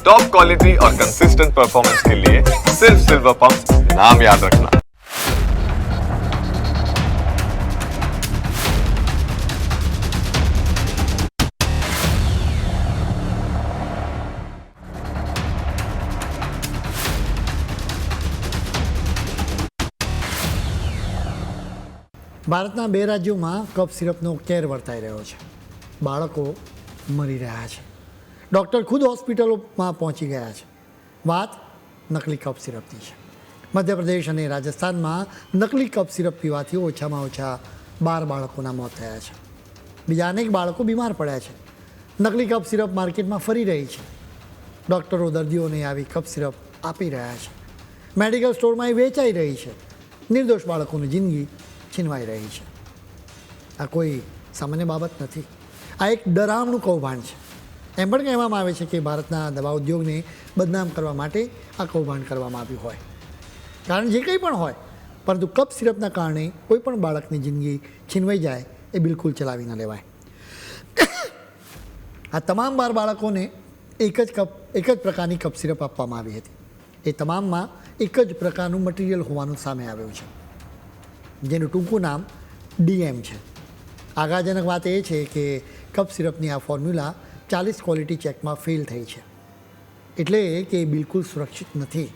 Top quality और consistent performance के लिए सिर्फ सिल्वर पंप नाम याद रखना ભારતના બે રાજ્યોમાં કફ સિરપનો કેર વર્તાઈ રહ્યો છે બાળકો મરી રહ્યા છે ડૉક્ટર ખુદ હોસ્પિટલોમાં પહોંચી ગયા છે. વાત, નકલી કફ સિરપની છે. મધ્યપ્રદેશ અને રાજસ્થાનમાં નકલી કફ સિરપ પીવાથી ઓછામાં ઓછા બાર બાળકોના મોત થયા છે. બીજા અનેક બાળકો બીમાર પડ્યા છે. નકલી કફ સિરપ માર્કેટમાં ફરી રહી છે. ડૉક્ટરો દર્દીઓને આવી કફ સિરપ આપી રહ્યા છે. મેડિકલ સ્ટોરમાં એ વેચાઈ રહી છે. નિર્દોષ બાળકોની જિંદગી છીનવાઈ રહી છે. આ કોઈ સામાન્ય બાબત નથી. આ એક ડરામણું કૌભાંડ છે. એમ પણ કહેવામાં આવે છે કે ભારતના દવા ઉદ્યોગને બદનામ કરવા માટે આ કૌભાંડ કરવામાં આવ્યું હોય. કારણ જે કંઈ પણ હોય, પરંતુ કપ સિરપના કારણે કોઈ પણ બાળકની જિંદગી છીનવાઈ જાય એ બિલકુલ ચલાવી ન લેવાય. આ તમામ બાર બાળકોને એક જ કપ, એક જ પ્રકારની કપ સિરપ આપવામાં આવી હતી. એ તમામમાં એક જ પ્રકારનું મટીરિયલ હોવાનું સામે આવ્યું છે, જેનું ટૂંકું નામ ડીએમ છે. આઘાજનક વાત એ છે કે કપ સિરપની આ ફોર્મ્યુલા ચાલીસ ક્વોલિટી ચેકમાં ફેલ થઈ છે. એટલે કે એ બિલકુલ સુરક્ષિત નથી.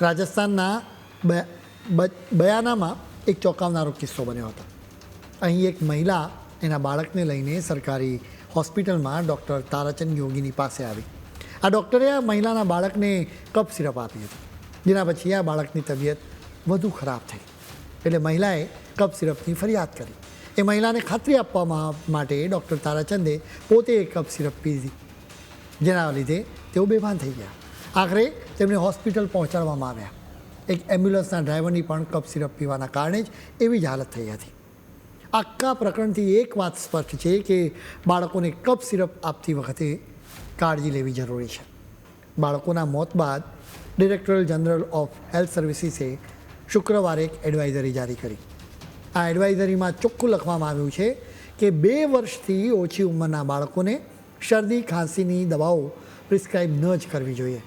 રાજસ્થાનના બયાનામાં એક ચોંકાવનારો કિસ્સો બન્યો હતો. અહીં એક મહિલા એના બાળકને લઈને સરકારી હોસ્પિટલમાં ડૉક્ટર તારાચંદ યોગીની પાસે આવી. આ ડૉક્ટરે આ મહિલાના બાળકને કપ સિરપ આપી હતી. જેના પછી આ બાળકની તબિયત વધુ ખરાબ થઈ. એટલે મહિલાએ કપ સિરપની ફરિયાદ કરી. એ મહિલાને ખાતરી આપવામાં માટે ડૉક્ટર તારાચંદે પોતે એક કપ સિરપ પીધી. જેના લીધે તેઓ બેભાન થઈ ગયા. આખરે તેમને હોસ્પિટલ પહોંચાડવામાં આવ્યા. એક એમ્બ્યુલન્સના ડ્રાઈવરની પણ કપ સિરપ પીવાના કારણે જ એવી જ હાલત થઈ હતી. આખા પ્રકરણથી એક વાત સ્પષ્ટ છે કે બાળકોને કપ સિરપ આપતી વખતે કાળજી લેવી જરૂરી છે. બાળકોના મોત બાદ ડિરેક્ટોરેટ જનરલ ઓફ હેલ્થ સર્વિસીસે શુક્રવારે એક એડવાઇઝરી જારી કરી. આ એડવાઇઝરીમાં ચોખ્ખું લખવામાં આવ્યું છે કે બે વર્ષથી ઓછી ઉંમરના બાળકોને શરદી, ખાંસીની દવાઓ પ્રિસ્ક્રાઇબ ન જ કરવી જોઈએ.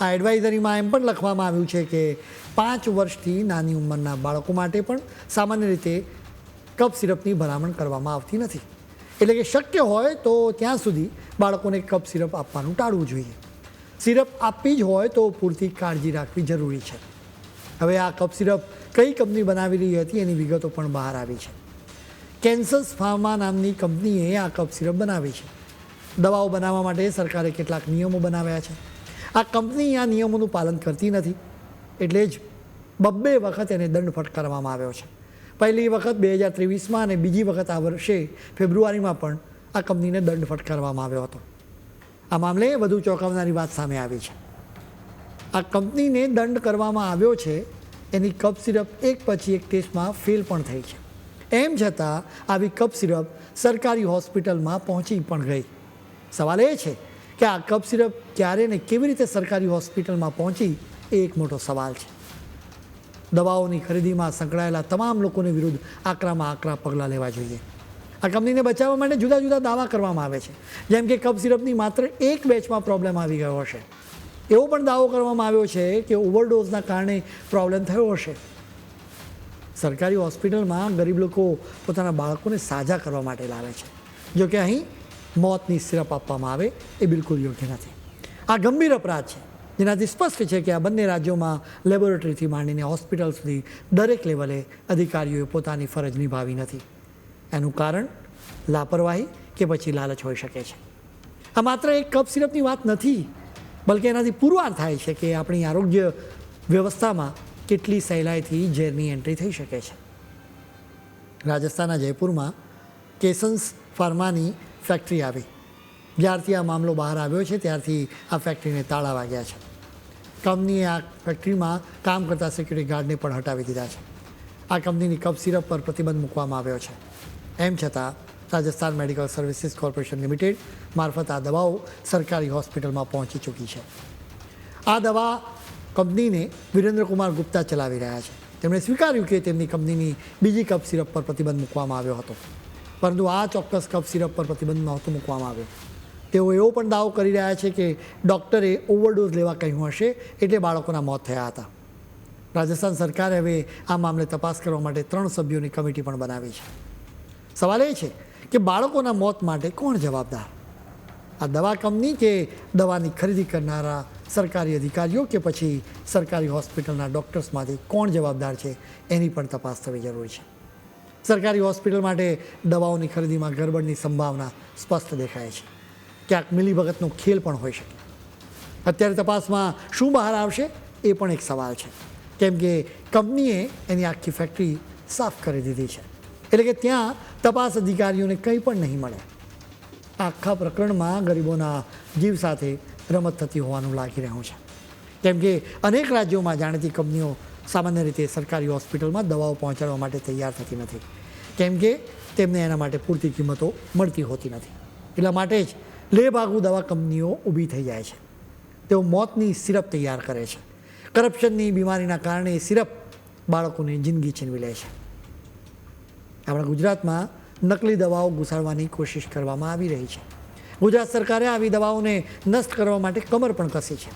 આ એડવાઇઝરીમાં એમ પણ લખવામાં આવ્યું છે કે પાંચ વર્ષથી નાની ઉંમરના બાળકો માટે પણ સામાન્ય રીતે કપ સિરપની ભલામણ કરવામાં આવતી નથી. એટલે કે શક્ય હોય તો ત્યાં સુધી બાળકોને કપ સિરપ આપવાનું ટાળવું જોઈએ. સિરપ આપવી જ હોય તો પૂરતી કાળજી રાખવી જરૂરી છે. હવે આ કપ સિરપ કઈ કંપની બનાવી રહી હતી એની વિગતો પણ બહાર આવી છે. કેન્સસ ફાર્મા નામની કંપનીએ આ કપ સિરપ બનાવી છે. દવાઓ બનાવવા માટે સરકારે કેટલાક નિયમો બનાવ્યા છે. આ કંપની આ નિયમોનું પાલન કરતી નથી, એટલે જ બબ્બે વખત એને દંડ ફટકારવામાં આવ્યો છે. પહેલી વખત બે હજાર ત્રેવીસમાં અને બીજી વખત આ વર્ષે ફેબ્રુઆરીમાં પણ આ કંપનીને દંડ ફટકારવામાં આવ્યો હતો. આ મામલે વધુ ચોંકાવનારી વાત સામે આવી છે. આ કંપનીને દંડ કરવામાં આવ્યો છે. એની કપ સિરપ એક પછી એક ટેસ્ટમાં ફેલ પણ થઈ છે. એમ છતાં આવી કપ સિરપ સરકારી હોસ્પિટલમાં પહોંચી પણ ગઈ. સવાલ એ છે કે આ કપ સિરપ ક્યારે ને કેવી રીતે સરકારી હોસ્પિટલમાં પહોંચી એ એક મોટો સવાલ છે. દવાઓની ખરીદીમાં સંકળાયેલા તમામ લોકોની વિરુદ્ધ આકરામાં આકરા પગલાં લેવા જોઈએ. આ કંપનીને બચાવવા માટે જુદા જુદા દાવા કરવામાં આવે છે. જેમ કે કપ સિરપની માત્ર એક બેચમાં પ્રોબ્લેમ આવી ગયો હશે. એવો પણ દાવો કરવામાં આવ્યો છે કે ઓવરડોઝના કારણે પ્રોબ્લેમ થયો હશે. સરકારી હોસ્પિટલમાં ગરીબ લોકો પોતાના બાળકોને સાજા કરવા માટે લાવે છે. જો કે અહીં મોતની સિરપ આપવામાં આવે એ બિલકુલ યોગ્ય નથી. આ ગંભીર અપરાધ છે. જેનાથી સ્પષ્ટ છે કે આ બંને રાજ્યોમાં લેબોરેટરીથી માંડીને હોસ્પિટલ સુધી દરેક લેવલે અધિકારીઓએ પોતાની ફરજ નિભાવી નથી. એનું કારણ લાપરવાહી કે પછી લાલચ હોઈ શકે છે. આ માત્ર એક કપ સિરપની વાત નથી. બલકે એનાથી પુરવાર થાય છે કે આપણી આરોગ્ય વ્યવસ્થામાં કેટલી સહેલાઈથી ઝેરની એન્ટ્રી થઈ શકે છે. રાજસ્થાનના જયપુરમાં કેસન્સ ફાર્માની ફેક્ટરી આવી. જ્યારથી આ મામલો બહાર આવ્યો છે, ત્યારથી આ ફેક્ટરીને તાળા વાગ્યા છે. કંપનીએ આ ફેક્ટરીમાં કામ કરતા સિક્યુરિટી ગાર્ડને પણ હટાવી દીધા છે. આ કંપનીની કપ સિરપ પર પ્રતિબંધ મૂકવામાં આવ્યો છે. એમ છતાં Rajasthan medical services corporation limited મારફત આ દવાઓ સરકારી હોસ્પિટલમાં પહોંચી ચૂકી છે. આ દવા કંપનીને વિરેન્દ્રકુમાર ગુપ્તા ચલાવી રહ્યા છે. તેમણે સ્વીકાર્યું કે તેમની કંપનીની બીજી કપ સિરપ પર પ્રતિબંધ મૂકવામાં આવ્યો હતો. પરંતુ આ ચોક્કસ કપ સિરપ પર પ્રતિબંધ નહોતો મૂકવામાં આવ્યો. તેઓ એવો પણ દાવો કરી રહ્યા છે કે ડૉક્ટરે ઓવરડોઝ લેવા કહ્યું હશે એટલે બાળકોના મોત થયા હતા. રાજસ્થાન સરકારે હવે આ મામલે તપાસ કરવા માટે ત્રણ સભ્યોની કમિટી પણ બનાવી છે. સવાલ એ છે કે બાળકોના મોત માટે કોણ જવાબદાર? આ દવા કંપની કે દવાની ખરીદી કરનારા સરકારી અધિકારીઓ કે પછી સરકારી હોસ્પિટલના ડૉક્ટર્સમાંથી કોણ જવાબદાર છે? એની પણ તપાસ થવી જરૂરી છે. સરકારી હોસ્પિટલ માટે દવાઓની ખરીદીમાં ગરબડની સંભાવના સ્પષ્ટ દેખાય છે. ક્યાંક મિલીભગતનો ખેલ પણ હોઈ શકે. અત્યારે તપાસમાં શું બહાર આવશે? એ પણ એક સવાલ છે. કેમ કે કંપનીએ એની આખી ફેક્ટરી સાફ કરી દીધી છે. એટલે કે ત્યાં તપાસ અધિકારીઓને કંઈ પણ નહીં મળે. આખા પ્રકરણમાં ગરીબોના જીવ સાથે રમત થતી હોવાનું લાગી રહ્યું છે. કેમ કે અનેક રાજ્યોમાં જાણીતી કંપનીઓ સામાન્ય રીતે સરકારી હોસ્પિટલમાં દવાઓ પહોંચાડવા માટે તૈયાર થતી નથી. કેમ કે તેમને એના માટે પૂરતી કિંમતો મળતી હોતી નથી. એટલા માટે જ લેભાગુ દવા કંપનીઓ ઊભી થઈ જાય છે. તેઓ મોતની સિરપ તૈયાર કરે છે. કરપ્શનની બીમારીના કારણે સિરપ બાળકોની જિંદગી છીનવી લે છે. આપણા ગુજરાતમાં નકલી દવાઓ ઘુસાડવાની કોશિશ કરવામાં આવી રહી છે. ગુજરાત સરકારે આવી દવાઓને નષ્ટ કરવા માટે કમર પણ કસી છે.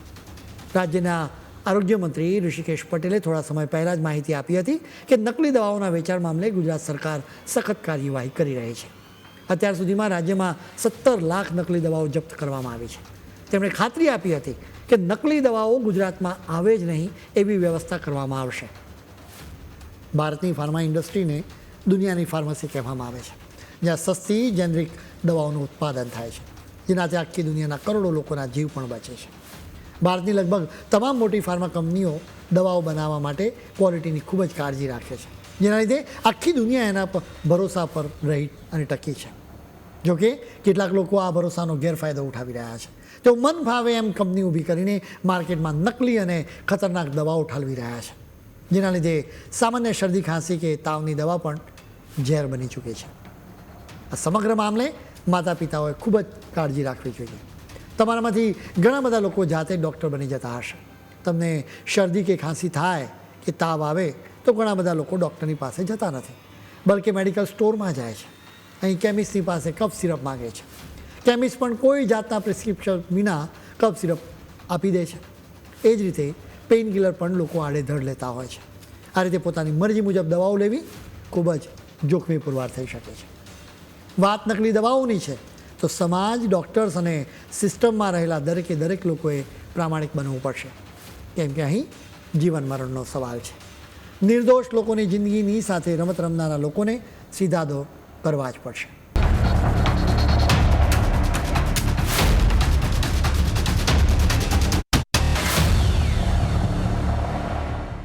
રાજ્યના આરોગ્ય મંત્રી ઋષિકેશ પટેલે થોડા સમય પહેલાં જ માહિતી આપી હતી કે નકલી દવાઓના વેચાણ મામલે ગુજરાત સરકાર સખત કાર્યવાહી કરી રહી છે. અત્યાર સુધીમાં રાજ્યમાં સત્તર લાખ નકલી દવાઓ જપ્ત કરવામાં આવી છે. તેમણે ખાતરી આપી હતી કે નકલી દવાઓ ગુજરાતમાં આવે જ નહીં એવી વ્યવસ્થા કરવામાં આવશે. ભારતની ફાર્મા ઇન્ડસ્ટ્રીને દુનિયાની ફાર્મસી કહેવામાં આવે છે, જ્યાં સસ્તી જેનરિક દવાઓનું ઉત્પાદન થાય છે, જેનાથી આખી દુનિયાના કરોડો લોકોના જીવ પણ બચે છે. ભારતની લગભગ તમામ મોટી ફાર્મા કંપનીઓ દવાઓ બનાવવા માટે ક્વોલિટીની ખૂબ જ કાળજી રાખે છે, જેના લીધે આખી દુનિયા એના પર ભરોસા પર રહી અને ટકી છે. જોકે કેટલાક લોકો આ ભરોસાનો ગેરફાયદો ઉઠાવી રહ્યા છે. તેઓ મન ભાવે એમ કંપની ઊભી કરીને માર્કેટમાં નકલી અને ખતરનાક દવાઓ ઠાલવી રહ્યા છે, જેના લીધે સામાન્ય શરદી, ખાંસી કે તાવની દવા પણ ઝેર બની ચૂકે છે. આ સમગ્ર મામલે માતા પિતાઓએ ખૂબ જ કાળજી રાખવી જોઈએ. તમારામાંથી ઘણા બધા લોકો જાતે ડૉક્ટર બની જતા હશે. તમને શરદી કે ખાંસી થાય કે તાવ આવે તો ઘણા બધા લોકો ડૉક્ટરની પાસે જતા નથી. બલકે મેડિકલ સ્ટોરમાં જાય છે. અહીં કેમિસ્ટની પાસે કફ સિરપ માગે છે. કેમિસ્ટ પણ કોઈ જાતના પ્રિસ્ક્રિપ્શન વિના કફ સિરપ આપી દે છે. એ જ રીતે પેઇન કિલર પણ લોકો આડેધડ લેતા હોય છે. આ રીતે પોતાની મરજી મુજબ દવાઓ લેવી ખૂબ જ જોખમી પુરવાર થઈ શકે છે. વાત નકલી દવાઓની છે, તો સમાજ ડૉક્ટર્સ અને સિસ્ટમમાં રહેલા દરેકે દરેક લોકોએ પ્રામાણિક બનવું પડશે. કેમ કે અહીં જીવન મરણનો સવાલ છે. નિર્દોષ લોકોની જિંદગીની સાથે રમત રમનારા લોકોને સીધા દો કરવા જ પડશે.